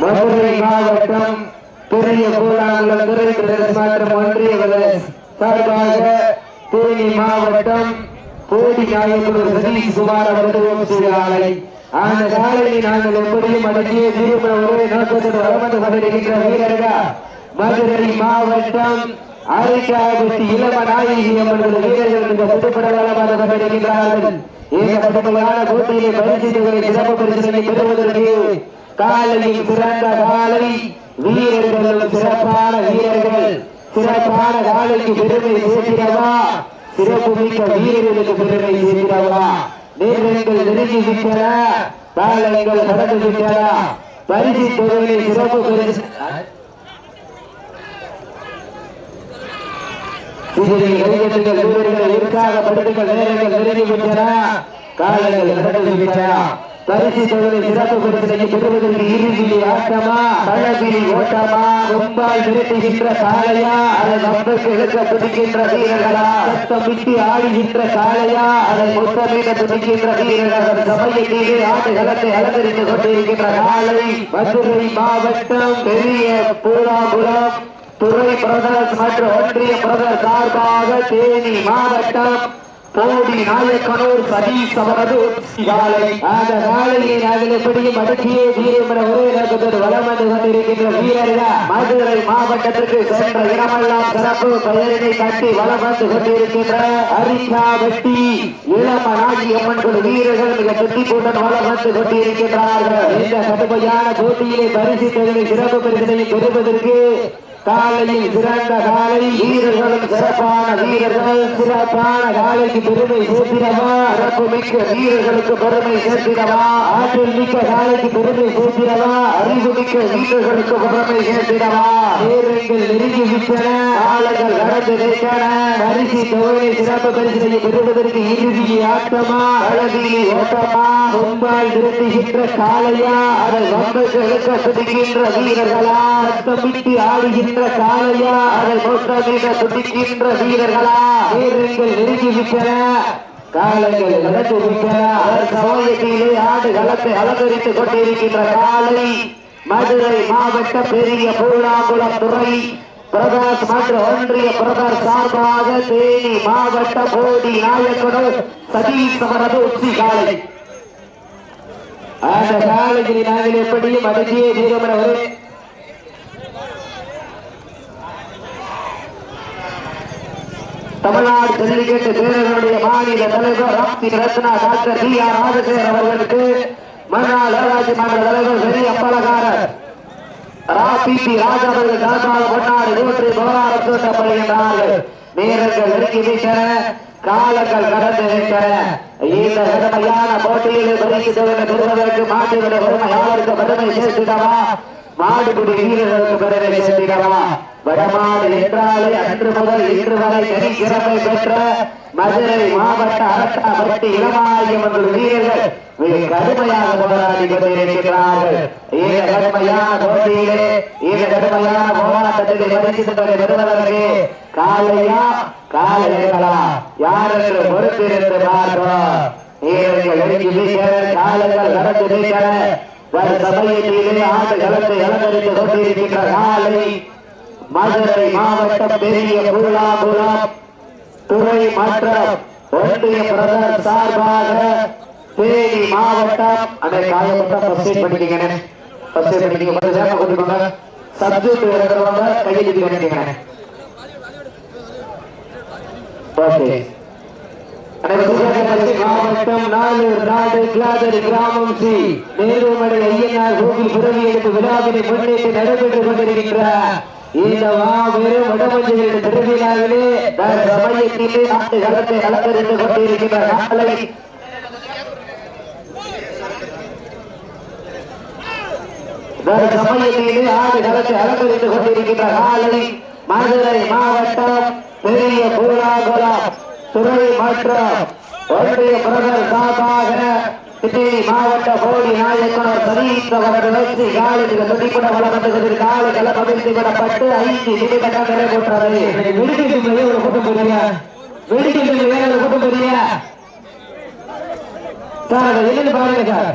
மதுரை மாவட்டம் பெரிய கூழாங்குளம் துறை பிரதேச மற்றும் ஒன்றிய பிரதேச சார்பாக தேனி மாவட்டம் சதீஷ் குமார் அந்த நாங்கள் எப்படியும் அடங்கிய திருமண உறவை வீரர்கள் மதுரை மாவட்டம் அரைக்காபட்டி இளம நாயகி அம்மன் வீரர்கள் இந்த புதுப்பட வளமாக இந்த கடுமையான போட்டியிலே பரிசுகளை சிறப்பு பரிசுகளை பெறுவதற்கு காலையில் சிறந்த காலை வீரர்களும் சிறப்பான வீரர்கள். சிறப்பான காலைக்கு பெருமை சேர்க்கிறவா? சிறப்பு மிக்க வீரர்களுக்கு பெருமை சேர்க்கிறவா? நேரங்கள் நெருங்கி விட்டன? காலங்கள் விட்டன? பரிசு தொகையை சிறப்பு பரிசு சிறிய கைகட்டுகள் வீரர்கள் உற்சாகப்படுத்துங்கள் நேரங்கள் நெருங்கி காலங்கள் கடந்து பரிசு தொகையை சிறப்பு பரிசனை பெறுவதற்கு இறுதியில் ஆட்டமா பழகிரி ஓட்டமா கொம்பால் விரட்டுகின்ற காளையா அதை நம்பக்கு இழுக்க துடிக்கின்ற வீரர்களா சத்தம் விட்டு ஆடுகின்ற அதை முத்தமிட துடிக்கின்ற வீரர்கள் அலங்கரித்துக் கொண்டிருக்கின்ற காலை மதுரை மாவட்டம் பெரிய பூராபுரம் துறை பிரதர்ஸ் மற்றும் ஒன்றிய பிரதர் சார்பாக தேனி மாவட்டம் போடி நாயக்கனூர் சதீஷ் அவரது காலை. அந்த காலையை நாங்கள் எப்படியும் அடக்கிய வீரமர ஒரே நோக்கத்தோடு வளம் வந்து கொண்டிருக்கின்ற வீரர்கள் மதுரை மாவட்டத்திற்கு சென்ற இடமெல்லாம் சிறப்பு பெயரினை கட்டி வளம் வந்து கொண்டிருக்கின்ற அரிசா வெட்டி இளம நாகி அம்மன் குழு வீரர்கள் மிக துட்டிப்புடன் வளம் வந்து கொண்டிருக்கின்றார்கள். இந்த கடுமையான போட்டியிலே பரிசு தொகையை சிறப்பு பரிசனை பெறுவதற்கு காலையில் சிறந்த காலை வீரர்களும் சிறப்பான வீரர்கள் சிறப்பான காலைக்கு பெருமை சேர்த்திடவா? அரப்பு மிக்க வீரர்களுக்கு பெருமை சேர்த்திடவா? ஆற்றல் மிக்க காலைக்கு பெருமை சேர்த்திடவா? அறிவு மிக்க வீரர்களுக்கு பெருமை சேர்த்திடவா? வீரர்கள் நெருங்கி விட்டன காலங்கள் நடந்து நிற்கன. பரிசு தொகையை சிறப்பு பரிசினை பெறுவதற்கு இறுதி ஆட்டமா? அழகிரி ஓட்டமா? கொம்பால் நிறுத்துகின்ற காலையா அதை வம்புக்கு இழுக்க துடிக்கின்ற வீரர்களா? ரத்தமிட்டு ஆடுகின்ற காளையா அதை மோட்டமிட துடிக்கின்ற வீரர்களா? வீரர்கள் நெருங்கி விட்டன. காலங்கள் நடந்து விட்டன. அவர் சமயத்திலே ஆடு களத்தை அலங்கரித்துக் கொண்டிருக்கின்ற காலை மதுரை மாவட்ட பெரிய பூலாங்குளம் துறை பிரகாஷ் மற்றும் ஒன்றிய பிரதர் சார்பாக தேனி மாவட்ட போடி நாயக்கனூர் சதீஷ் அவரது உச்சி காலை. அந்த காலையில் நாங்கள் எப்படியும் அடங்கிய தீரம் ஒரு தமிழ்நாடு ஜல்லிக்கட்டு வீரர்களுடைய மாநில தலைவர் Rapti Ratna doctor D R Rajasekar அவர்களுக்கு மறுநாள் ஊராட்சி மன்ற தலைவர் பெரிய அப்பலகாரர் ராபிபி ராஜா அவர்கள் சார்பாக கொண்டாடு நூற்றி புகழாரம் சூட்டப்படுகின்றார்கள் வீரர்கள் நெருங்கி விட்டன காலங்கள் கடந்து விட்டன இந்த கடமையான போட்டியில் பரிசு தொகை பெறுவதற்கு பெருமை யாருக்கு பெருமை சேர்த்திடவா மாடுபிடி வீரர்களுக்கு பெருமை சேர்த்திடவா வடமாடு என்றாலே அன்று முதல் இன்று வரை தனி சிறப்பை பெற்ற மதுரை மாவட்ட அரட்டாபட்டி என்று வீரர்கள் மிக கடுமையாக போராடி கொண்டிருக்கிறார்கள். இந்த கடுமையான போட்டியிலே இந்த கடுமையான போராட்டத்தில் பரிசுகளை பெறுவதற்கு காலையா? காலைகளா யார் என்று பொறுத்திருந்து பார்க்கிறோம்? வீரர்கள் நெருங்கி காலங்கள் நடந்து வீசின வரும் சமயத்திலே ஆண்டு களத்தை அலங்கரித்துக் கொண்டிருக்கின்ற காலை மதுரை மாவட்டம் பெரிய புல்லாபுரம் துறை மற்றும் ஒன்றிய பிரதர் சார்பாக தேனி மாவட்டம் அந்த காயப்பட்ட கொஞ்சம் வேகமா கொடுப்பாங்க சப்ஜெக்ட் இருக்கிறவங்க கையில் ஓகே மாவட்டம் நாலூர் நாடு கிளாதரி கிராமம் சி நேருமடை ஐயனார் கோவில் பிறவி எடுத்து விழாவினை முன்னிட்டு நடைபெற்றுக் கொண்டிருக்கின்ற இந்த மாபெரும் வடமஞ்சளின் திருவிழாவிலே சமயத்திலே நாட்டு களத்தை அலங்கரித்துக் கொண்டிருக்கின்ற நாளை சமயத்திலே ஆடு அலங்கரித்துக் கொண்டிருக்கின்ற நாளை மதுரை மாவட்டம் பெரிய பூலாகுளம் துறை மற்றும். ஒன்றிய பிரதர் சார்பாக திருச்சி மாவட்ட போடி நாயக்கனர் சதீஸ்வரர் வெற்றி காலையில் துடிப்புட வளர்ந்து காலை கலப்பவிழ்த்து விடப்பட்டு ஐந்து நிமிடங்கள் நிறைவேற்றது வெடிக்கின்ற ஒரு கூட்டம் பெரிய வெடிக்கின்ற ஒரு கூட்டம் பெரிய சார் பாருங்க சார்.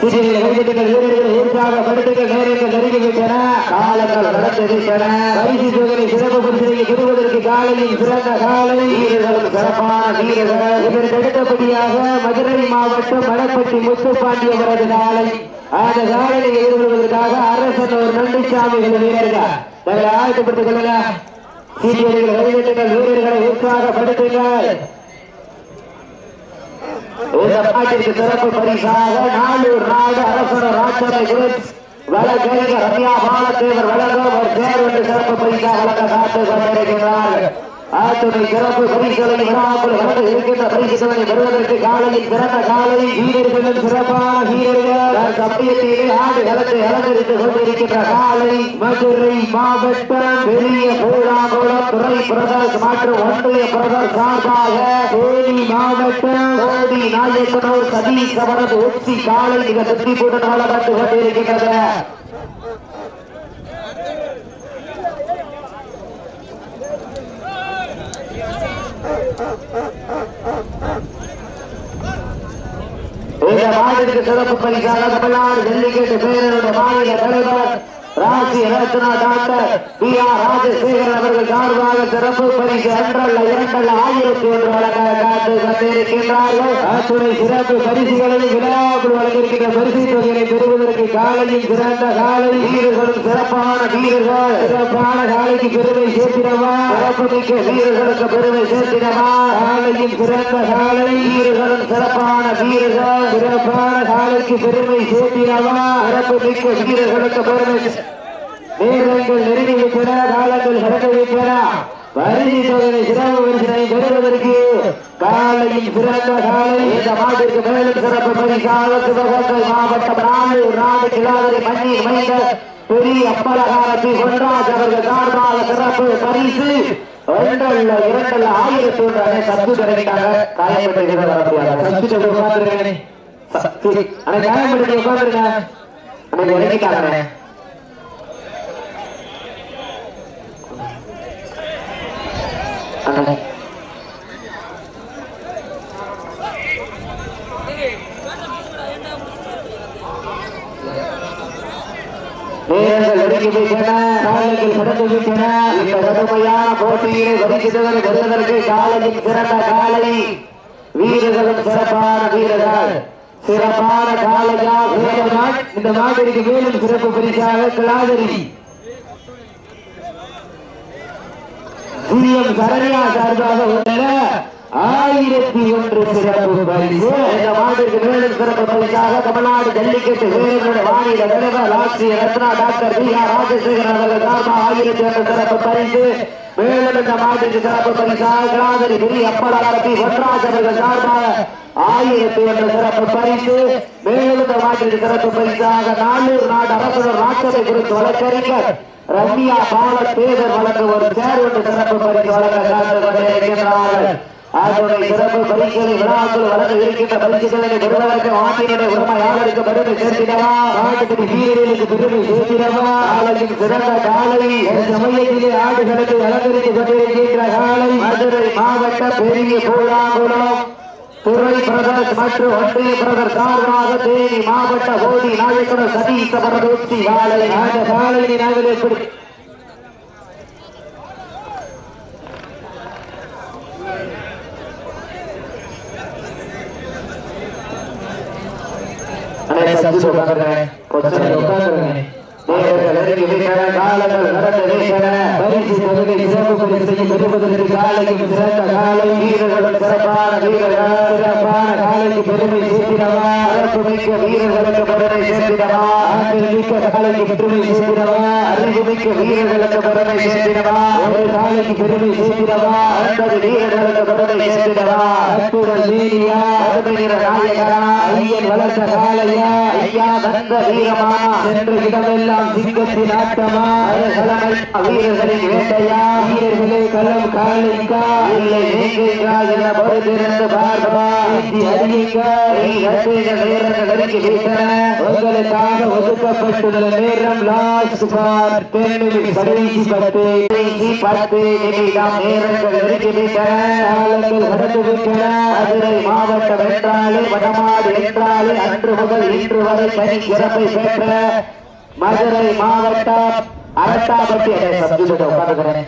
சிறிய கைதிகள் வீரர்கள் உற்சாகப்படுத்துகள் நேரங்கள் நெருங்கிவிட்டன. காலங்கள் நடந்திருக்கின்றன பரிசு தொகை சிறப்பு பரிசனை பெறுவதற்கு காலையில் சிறந்த காலை. வீரர்களும் சிறப்பான வீரர்கள். இதற்கு அடுத்தபடியாக மதுரை மாவட்டம் மணப்பட்டி முத்துப்பாண்டியவரது காலை. அந்த காலையை எதிர்கொள்வதற்காக அரசன் ஒரு நன்றிசாமிகள் வீரர்கள். தங்களை கொள்ளுங்க சீனியர்கள் வீரர்களை உற்சாகப்படுத்துங்கள் இந்த பாட்டிற்கு சிறப்பு பரிசாக நாளூர் நாடு அரசர் ராட்சதை குரூப் வழக்கறிஞர் ரம்யா பாலத்தேவர் வழங்கும் ஒரு சேர்வென்று சிறப்பு பரிசாக வழங்க காத்து கொண்டிருக்கிறார் ஆத்துணை சிறப்பு பரிசுகளை வராமல் வந்து இருக்கின்ற பரிசுகளை வருவதற்கு காலையில் சிறந்த காலை வீரர்களும் சிறப்பான வீரர்கள். சமயத்திலே ஆடு இழந்து இழந்திருந்து கொண்டிருக்கின்ற காலை மதுரை மாவட்டம் பெரிய பூலாங்குளம் துறை பிரதர்ஸ் மற்றும் ஒன்றிய பிரதர் சார்பாக தேனி மாவட்டம் கோடி நாயக்கனூர் சதீஷ் அவரது உச்சி காலை மிக சுற்றி திருப்திப்புடன் வளர்ந்து கொண்டிருக்கின்றது. இந்த மாநிலத்திற்கு சிறப்பு பரிசாக தமிழ்நாடு ஜல்லிக்கட்டு பேரனுடைய மாநில தலைவர் ராசி Ratna doctor P R Rajasekar அவர்கள் சார்பாக சிறப்பு பரிசு அன்றல்ல இரண்டல்ல ஆயிரத்தி ஒன்று வழங்க காத்து கொண்டிருக்கின்றார்கள். அத்துணை சிறப்பு பரிசுகளை விழாவுக்குள் வழங்கியிருக்கின்ற பரிசு தொகையை பெறுவதற்கு காலையில் சிறந்த காலை. வீரர்களும் சிறப்பான வீரர்கள். சிறப்பான காலைக்கு பெருமை சேர்த்திடவா? சிறப்பு மிக்க வீரர்களுக்கு பெருமை சேர்த்திடவா? காலையில் சிறந்த காலை. வீரர்களும் சிறப்பான வீரர்கள். சிறப்பான காலைக்கு பெருமை சேர்த்திடவா? சிறப்பு மிக்க வீரர்களுக்கு பெருமை சே- நேரங்கள் நெருங்கிவிட்டன காலங்கள் கடந்துவிட்டன பரிசு சோதனை சிறப்பு பரிசினை பெறுவதற்கு காலையில் சிறந்த காலை இந்த மாட்டிற்கு மேலும் சிறப்பு பரிசாக சிவகங்கை மாவட்டம் நாலு நாடு கிளாதரி மண்ணி மைந்த பெரிய அப்பலகாரத்தை கொண்டாஜ் அவர்கள் சார்பாக சிறப்பு பரிசு ஒன்றல்ல இரண்டல்ல ஆயிரத்தி ஒன்று சத்து காயப்பட்டு அன்னைக்கு அண்ணே நேரங்கள் நெருங்கி விட்டன காலங்கள் கடந்து விட்டன. இந்த கடுமையான போட்டியிலே வரிசுதல் வெல்வதற்கு காலையில் சிறந்த காலை. வீரர்களும் சிறப்பான வீரர்கள். சிறப்பான காலையா இந்த நாட்- மேலும் சிறப்பு பரிசாக கிளாதரி சிஎம் சரண்யா சார்பாக உள்ள ஆயிரத்தி ஒன்று சிறப்பு பரிசு. இந்த மாட்டிற்கு மேலும் சிறப்பு பரிசாக தமிழ்நாடு ஜல்லிக்கட்டு வீரர்களுடைய மாநில தலைவர் ஆட்சியர் Ratna doctor P R Rajasekar அவர்கள் சார்பாக ஆயிரத்தி ஒன்று சிறப்பு பரிசு. மேலும் இந்த மாட்டிற்கு சிறப்பு பரிசாக கிளாதரி பெரிய அப்பலாளர் பி பொன்ராஜ் அவர்கள் சார்பாக ஆயிரத்தி ஒன்று சிறப்பு பரிசு. மேலும் இந்த மாட்டிற்கு சிறப்பு பரிசாக நானூறு நாடு அரசர் ராட்சதை குறித்து வழக்கறிஞர் ரம்யா பால பேதர் வழங்க ஒரு சேர் ஒன்று சிறப்பு பரிசு வழங்க காத்து கொண்டிருக்கின்றார்கள் அதனுடைய சிறப்பு பரிசுகளை விழாக்கள் வழங்க இருக்கின்ற பரிசுகளை பெறுவதற்கு பெருமை சேர்த்திடவா? நாட்டுக்கு வீரர்களுக்கு பெருமை சேர்த்திடவா? சிறந்த காலை சமயத்திலே ஆடுகளுக்கு கொண்டிருக்கின்ற காலை மதுரை மாவட்ட பெரிய பூலாங்குளம் துறை பிரதர்ஸ் மற்றும் ஒன்றிய பிரதர் சார்பாக தேனி மாவட்ட ஓடி நாயக்கர் சதீஷ் அவரது உச்சி காலை அந்த காலையை நாங்கள் எப்படி அண்ணே, சஞ்சு உட்காருங்க. கொஞ்சம் உட்காருங்க. நேரங்கள் நெருங்கி விட்டன, காலங்கள் கடந்து பரிசு தொகுதி சிறப்பு பரிசை பெறுவதற்கு காலையும் சிறந்த காலை வீரர்களும் சிறப்பான வீரர்கள் சிறப்பான காலைக்கு பெருமை சேர்த்திடவா சிறப்பு மிக்க வீரர்களுக்கு பெருமை சேர்த்திடவா ஆற்றல் மிக்க காலைக்கு பெருமை சேர்த்திடவா அறிவு மிக்க வீரர்களுக்கு பெருமை சேர்த்திடவா ஒரு காலைக்கு பெருமை சேர்த்திடவா ஐம்பது வீரர்களுக்கு பெருமை சேர்த்திடவா அற்புதம் வீரியா அருமையிற நாயகரா ஐயன் வளர்த்த காலையா ஐயா தந்த வீரமா சென்று இடமெல்லாம் இரண்டாம் சிங்கத்தின் ஆட்டமா வீரர்களின் வேட்டையா வீரர்களே களம் காலிக்கா இல்லை நீங்கா என பொறுத்திருந்து பார்ப்பா உங்களுக்காக ஒதுக்கப்பட்டுள்ள நேரம் லாஸ்ட் பார் கடைசி பத்து கடைசி பத்து நிமிடம் நேரங்கள் காலங்கள் மதுரை மாவட்டம் என்றாலே வடமாடு என்றாலே அன்று முதல் இன்று வரை தனி சிறப்பை பெற்ற மதுரை மாவட்டம் அரட்டாபட்டி சப்ஜெக்ட் உட்காந்துக்கிறேன்.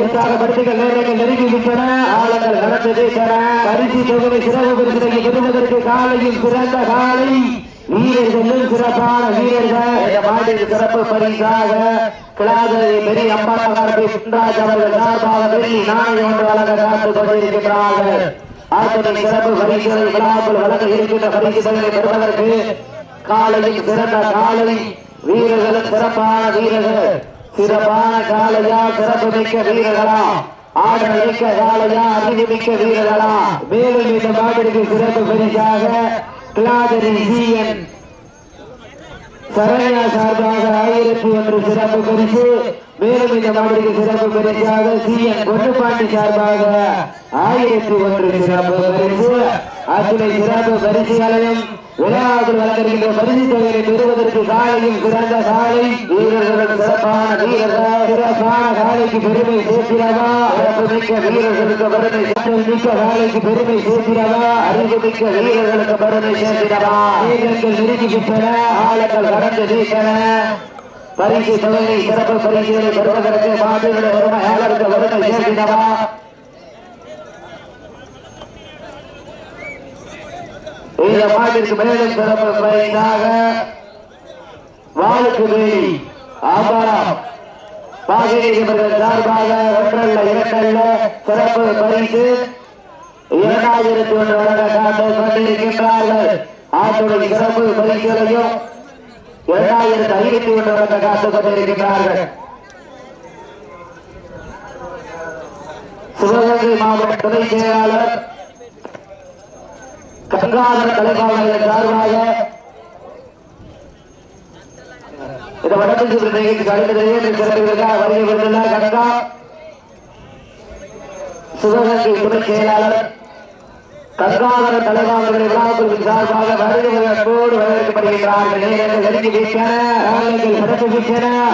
உற்சாகப்படுத்திகள் நேரங்கள் நெருங்கி விட்டன ஆழங்கள் நடந்து பரிசு தொகுதி சிறப்பு பரிசுகளை பெறுவதற்கு காலையில் சிறந்த காலை. வீரர்களும் சிறப்பான வீரர்கள் இந்த மாட்டிற்கு சிறப்பு பரிசாக கிளாதரை பெரிய அம்மா அம்பாளர் சுந்தராஜ் அவர்கள் சார்பாக வெள்ளி நாணயம் ஒன்று வழங்க காத்துக் கொண்டிருக்கிறார்கள் அத்தனை சிறப்பு பரிசுகளை விழாக்கள் வழங்க இருக்கின்ற பரிசுகளை பெறுவதற்கு காலையில் சிறந்த காலை வீரர்களும் சிறப்பான வீரர்கள். சிறப்பான காலையா சிறப்பு மிக்க வீரர்களா? ஆடல் மிக்க காலையா அறிவு மிக்க வீரர்களா? மேலும் இந்த மாட்டிற்கு சிறப்பு பரிசாக கிளாதரி ஜிஎன் சரண்யா சார்பாக ஆயிரத்தி ஒன்று சிறப்பு பரிசு. மேலும் இந்த மாதிரி சிறப்பு பரிசாக சிஎன் பொன்னுப்பாண்டி சார்பாக ஆயிரத்தி ஒன்று சிறப்பு பரிசு. அத்துணை சிறப்பு பரிசுகளையும் விழாவில் வழங்குகின்ற பரிசு தொகையை பெறுவதற்கு சாலையில் சிறந்த சாலை. வீரர்கள் சிறப்பான வீரர்கள் சிறப்பான சாலைக்கு பெருமை சேர்க்கிறதா? சிறப்பு வீரர்களுக்கு பெருமை சேர்த்தல் மிக்க காலைக்கு பெருமை சேர்க்கிறதா? அறிவுமிக்க வீரர்களுக்கு பெருமை சேர்க்கிறதா? வீரர்கள் நெருங்கி விட்டன ஆழங்கள் கடந்து வீட்டன பரிசு தொகையை சிறப்பு பரிசுகளை பெறுவதற்கு மாட்டுடைய உரிமையாளருக்கு வருமை சேர்க்கிறதா? இந்த மாட்டிற்கு மேலும் சிறப்பு பரிசாக வாழ்க்கை வேலி ஆபாரம் பாகிரிகள் சார்பாக ஒன்றல்ல இரண்டல்ல சிறப்பு பரிசு இரண்டாயிரத்தி ஒன்று வழங்க காத்து கொண்டிருக்கின்றார்கள். ஆட்டுடைய சிறப்பு பரிசுகளையும் இரண்டாயிரத்தி ஐநூத்தி ஒன்று வழங்க காத்துக் கொண்டிருக்கின்றார்கள். சிவகங்கை மாவட்ட துணை செயலாளர் கங்காதர தலைவாளர்கள் சார்பாக இந்த வடக்கு நிகழ்ச்சி கலைஞர்களே சிறப்பிற்காக வருகை வந்துள்ள கங்கா சிவகங்கை துணை செயலாளர் கங்காதர தலைவாளர்கள் விழாக்குழுவின் சார்பாக வருகிறவர்களோடு வரவேற்கப்படுகின்றார்கள்.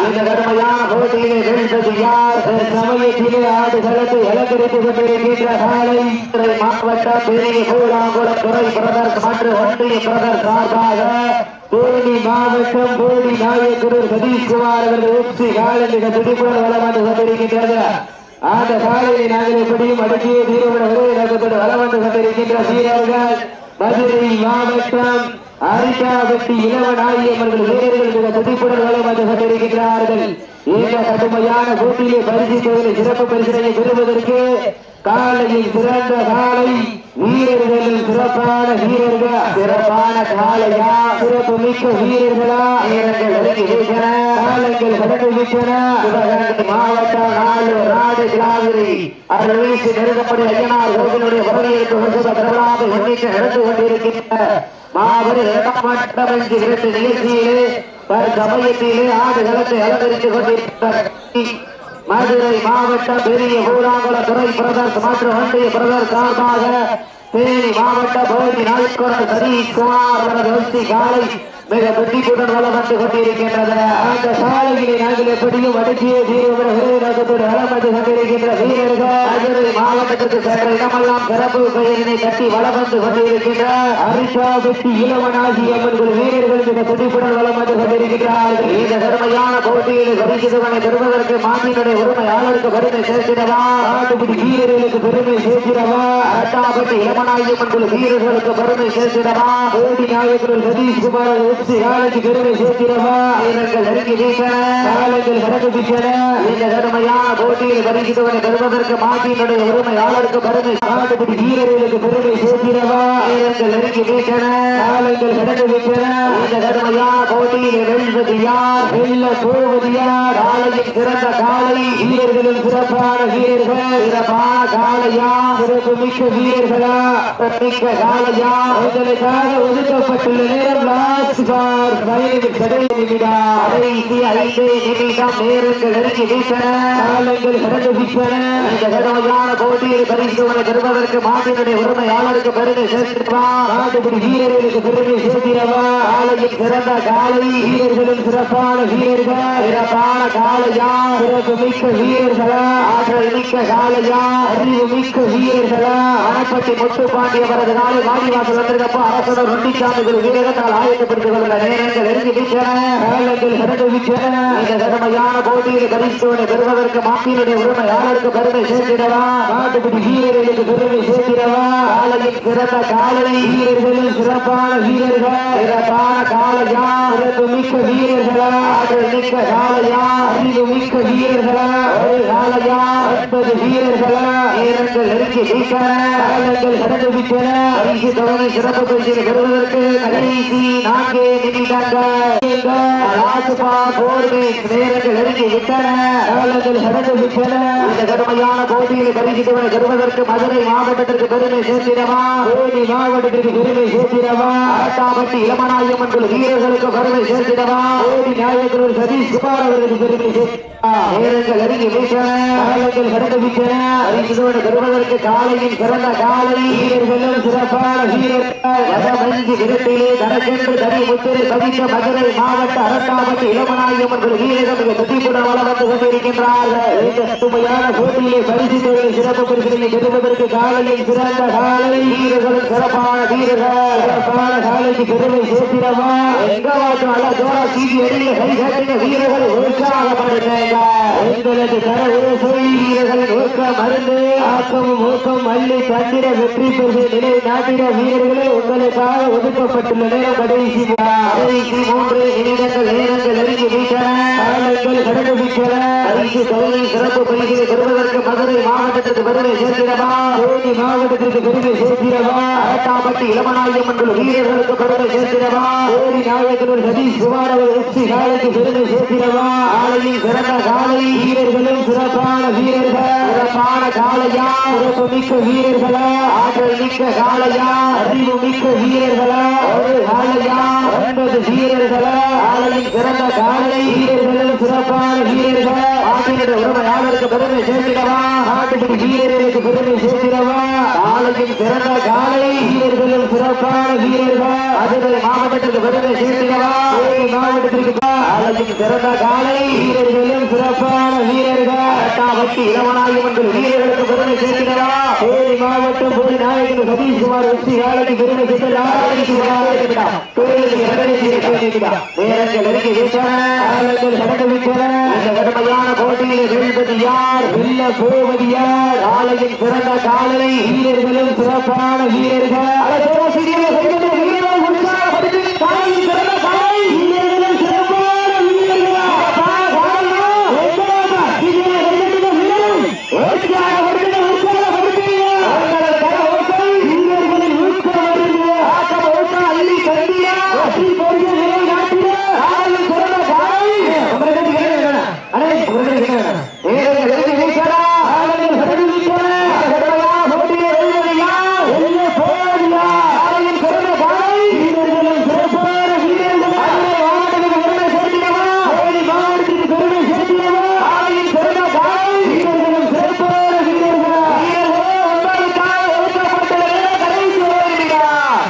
இந்த கடுமையான போட்டியிலே வெல்வது யார்? சமயத்திலே மாவட்ட பெரிய கூடாங்குளம் துறை பிரதர் மற்றும் ஒன்றிய பிரதர் சார்பாக மாவட்டம் போடி சதீஷ்குமார் அவர்கள் காலநிலை துடிப்புடன் கொண்டிருக்கின்றது. அந்த காலையை நாங்கள் எப்படியும் அடக்கிய தீர்வுடன் வருகை நடத்தப்பட்டு வளம் வந்து கொண்டிருக்கின்ற சீரர்கள். மதுரை மாவட்டம் அரிக்காவட்டி இளவனாயம்மர்கள் வீரர்கள் மிக துடிப்புடன் வளம் வந்து கொண்டிருக்கின்றார்கள். இந்த கடுமையான போட்டியிலே பரிசு சிறப்பு பரிசனை பெறுவதற்கு காலையில் சிறந்த காலை வீரர்களில் சிறப்பான வீரர்கள்? சிறப்பான காலையா? சிறப்பு மிக்க வீரர்களா? வீரர்கள் விலகி காலங்கள் கடந்து சிவகங்கை மாவட்டம் நாடு நாடு கிளாவிரி அவர்கள் நெருங்கப்படி ஐயனார் கோவிலுடைய வரவேற்பு வருஷ திரளாக எண்ணிக்கை நடந்து கொண்டிருக்கின்ற மாபெரும் இரண்டாம் மட்டம் என்று இரண்டு நிகழ்ச்சியிலே சமயத்திலே ஆடுகளத்தை அலங்கரித்துக் கொண்டிருக்கிறார் மதுரை மாவட்ட பெரிய ஊராங்குள துறை பிரதர்ஸ் மற்றும் ஒன்றிய பிரதர் சார்பாக தேனி மாவட்ட பகுதி நாயக்கர் சதீஷ் குமார் அவரது காலை மிக துடிப்புடன் வளம் வந்து கொண்டிருக்கின்றது அந்த சாலைகளை நாங்கள் எப்படியும் அடக்கிய தீவிரத்தோடு வளம் வந்து கொண்டிருக்கின்ற வீரர்கள். மாவட்டத்திற்கு சென்ற இடமெல்லாம் சிறப்பு பெயரினை கட்டி வளம் வந்து கொண்டிருக்கின்ற ஹரிஷா வெட்டி இளவனாகி அவர்கள் வீரர்கள் மிக துடிப்புடன் வளம் வந்து கொண்டிருக்கிறார்கள். இந்த கடுமையான போட்டியில் பரிசுதவனை பெறுவதற்கு மாநிலுடைய உரிமையாளருக்கு பெருமை சேர்க்கிறதா? ஆட்டுப்பிடி வீரர்களுக்கு பெருமை சேர்க்கிறதா? அட்டாபட்டி இளமநாயகமன் குழு வீரர்களுக்கு பெருமை சேர்க்கிறதா? போட்டி நாயகர்கள் சதீஷ்குமார் உச்சி காலைக்கு பெருமை சேர்க்கிறவா? வீரர்கள் நெருங்கி வீச காலங்கள் கடந்து வீசன இந்த கடுமையான போட்டியில் பரிசுத்தவனை பெறுவதற்கு மாட்டினுடைய உரிமையாளருக்கு பெருமை. காட்டுப்படி வீரர்களுக்கு பெருமை சேர்க்கிறவா? வீரர்கள் நெருங்கி வீசன காலங்கள் கடந்து வீசன இந்த கடுமையான போட்டியில் வெல்வது யார்? வெல்ல போவது யார்? காலையில் சிறந்த காலை. வீரர்களும் சிறப்பான வீரர்கள். சிறப்பான காலையா? சிறப்பு மிக்க வீரர்களா? மிக்க காலையா? உங்களுக்காக ஒதுக்கப்பட்டுள்ள நேரம் லாஸ்ட் பார் பதினைந்து கடைசி நிமிடம் கடைசி ஐந்து நிமிடம் நேரங்கள் நெருங்கி வீசன காலங்கள் கடந்து வீசன இந்த கடுமையான போட்டியில் பரிசு பரிசுவனை பெறுவதற்கு மாட்டினுடைய உரிமையாளருக்கு பெருமை சேர்த்திருப்பார் நாட்டுப்படி வீரர்களுக்கு பெருமை சேர்த்திடவா. காலையில் சிறந்த காலை வீரர்களும் சிறப்பான வீரர்கள். சிறப்பான காலையா? சிறப்பு மிக்க வீரர்களா? ஆற்றல் மிக்க காலையா? அறிவு மிக்க வீரர்களா? அணைப்பட்டி முத்து பாண்டியவரது நாளை வாடிவாசல் வந்திருக்கப்போ அரசோட ரொண்டிச்சாமிகள் வீரர்கள் ஆயத்தப்படுத்த கொள்ள நேரங்கள் நெருங்கி வீச்சன காலங்கள் கடந்து வீச்சன இந்த கடுமையான போட்டியில் பரிசுவனை பெறுவதற்கு மாட்டினுடைய உரிமையாளருக்கு பெருமை சேர்த்திடவா நாட்டுப்படி வீரர்களுக்கு பெருமை சேர்த்திடவா காலையில் சிறந்த காலை வீரர்களும் சிறப்பான வீரர்கள் சிறப்பான காலையா சிறப்பு மிக்க வீரர்களா ஆற்றல் மிக்க காலையா அறிவு மிக்க வீரர்களா ஒரு காலையா ஒன்பது வீரர்களா நேரங்கள் நெருங்கி வீசன காலங்கள் கடந்து விட்டன பரிசு தொடங்கி சிறப்பு பரிசில் பெறுவதற்கு கடைசி நான்கே நிமிடங்கள் ராஜபா போர்வை நேரங்கள் நெருங்கி விட்டன காலங்கள் கடந்து விட்டன இந்த கடுமையான போட்டியில் பரிசு தொகை மதுரை மாவட்டத்திற்கு பெருமை சேர்த்திடவா தேனி மாவட்டத்திற்கு பெருமை சேர்த்திடவா அரட்டாப்பட்டி இளமநாயகம் குழு வீரர்களுக்கு பெருமை சேர்த்திடவா தேனி நாயகர் சதீஷ் குமார் அவர்களுக்கு பெருமை சேர்த்திடவா நேரங்கள் நெருங்கி வீசன காலங்கள் கடந்து விட்டன பரிசு தொகை காலையில் சிறந்த காலை வீரர்களும் சிறப்பான வீரர்கள் வடமஞ்சி தனக்கென்று தனி முத்திரை பதித்த மதுரை மாவட்ட அரட்டாப்பட்டி இளமநாயகம் குழு வீரர்களுக்கு சதிப்புடன் வளம் கொண்டிருக்கின்றார்கள். இந்த போட்டியிலே பரிசு சிறப்பு பரிசுகளை பெறுவதற்கு சிறந்த காலை. சிறப்பான வீரர்கள். சிறப்பான காலைக்கு பெருமை சேர்த்திடவா? எங்காவது அல்ல சீதி அடியில் கை வீரர்கள் எங்களது தர ஓசை வீரர்களின் ஊக்கம் மருந்து ஆக்கமும் ஊக்கம் அள்ளி தந்திர வெற்றி பெற்று நிலை நாட்டின வீரர்களே உங்களுக்காக ஒதுக்கப்பட்டுள்ள நேரம் கடைசி கடைசி மூன்று நிமிடங்கள் நேரங்கள் நெருங்கி வீட்டன கடந்து வீட்டன பரிசு தொகை சிறப்பு பணிகளை பெறுவதற்கு மதுரை மாவட்டத்திற்கு பெருமை சேர்க்கிறவா தேனி மாவட்டத்திற்கு பெருமை சேர்க்கிறவா அரட்டாப்பட்டி இளமநாயகம் என்று வீரர்களுக்கு பெருமை சேர்க்கிறவா தேனி நாயகர் சதீஷ் குமார் அவர் எஸ்சி காலைக்கு பெருமை சேர்க்கிறவா ஆலையில் சிறந்த காலை வீரர்களும் சிறப்பான வீரர்கள். சிறப்பான காலையா சிறப்பு மிக்க வீரர்களா. ஆற்றல் மிக்க காலையா அறிவு மிக்க வீரர்களா. ஒரு காலையா ஒன்பது வீரர்களா ஆலையில் சிறந்த காலை வீரர்களும் சிறப்பான வீரர்கள்? ஆட்டினுடைய உரிமையாளருக்கு பெருமை சேர்க்கிறவா? நாட்டுப்படி வீரர்களுக்கு பெருமை சேர்க்கிறவா? ஆலையின் சிறந்த காலை வீரர்களும் சிறப்பான வீரர்கள்? மதுரை மாவட்டத்திற்கு பெருமை சேர்க்கிறவா? தேனி மாவட்டத்திற்கு ஆலையின் சிறந்த காலை வீரர்களும் சிறப்பான வீரர்கள்? அட்டாவட்டி இளவனாகி வந்து வீரர்களுக்கு பெருமை சேர்க்கிறவா? தேனி மாவட்டம் பொது நாயகன் சதீஷ்குமார் வெற்றி காலைக்கு பெருமை சேர்த்திடா நேரங்கள் நெருங்கி வீட்டன காலை வீரர்களும் சிறப்பான வீரர்கள் அழகோ சிறிய கைகளை வீரர்கள் உற்சாகப்படுத்தி காலையில் சிறந்த காலை வீரர்களும் சிறப்பான வீரர்களா காலையா எங்கடா சிறிய கைகளை வீரர்கள் உற்சாகப்படுத்தி உற்சாகப்படுத்தி அவர்களது கர ஓசை வீரர்களின் ஊக்கம் வருது ஆக்கம் ஓட்டம் அள்ளி கண்டியா அள்ளி போகிற நிலை நாட்டிய ஆலையில் சிறந்த காலை உங்களுக்கு கேட்கிறேன் அடே உங்களுக்கு கேட்கிறேன் நேரங்கள் நெருங்கி வீசடா ஆலையில் கடந்து வீசடா கடலையா போட்டியை வெல்வது யார் வெல்ல போவது யார் ஆலையில் சிறந்த காலை வீரர்களும் சிறப்பான வீரர்கள் ஆலை மாவட்டத்துக்கு பெருமை சேர்த்திடவா தேனி மாவட்டத்துக்கு பெருமை சேர்த்திடவா ஆலையில் சிறந்த காலை வீரர்களும் சிறப்பான வீரர்கள் வீரர்களே உங்களுக்காக ஒதுக்கப்பட்டுள்ள நேரம் கடைசி ஓடிவிடா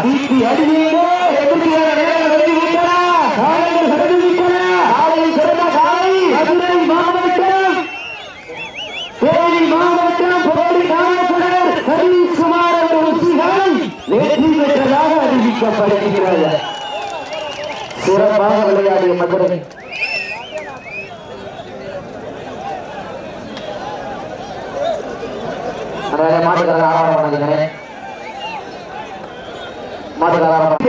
தீட்டி அடிவீரே எதிர்க்கிற நேரம் வெற்றி விட்டனா காலையில் கடந்து விட்டன ஆலையில் சிறந்த காலை மதுரை மாவட்டம் தேனி மாவட்டம் போடி நாயக்கர் சதீஷ்குமார் அவர்கள் உச்சிகள் வெற்றி பெற்றதாக அறிவிக்கப்படுகிறது சிறப்பாக விளையாடிய மதுரை மாட்டுக்காரர் ஆரம்பம் பண்ணுகிறேன் மாட்டுக்காரர்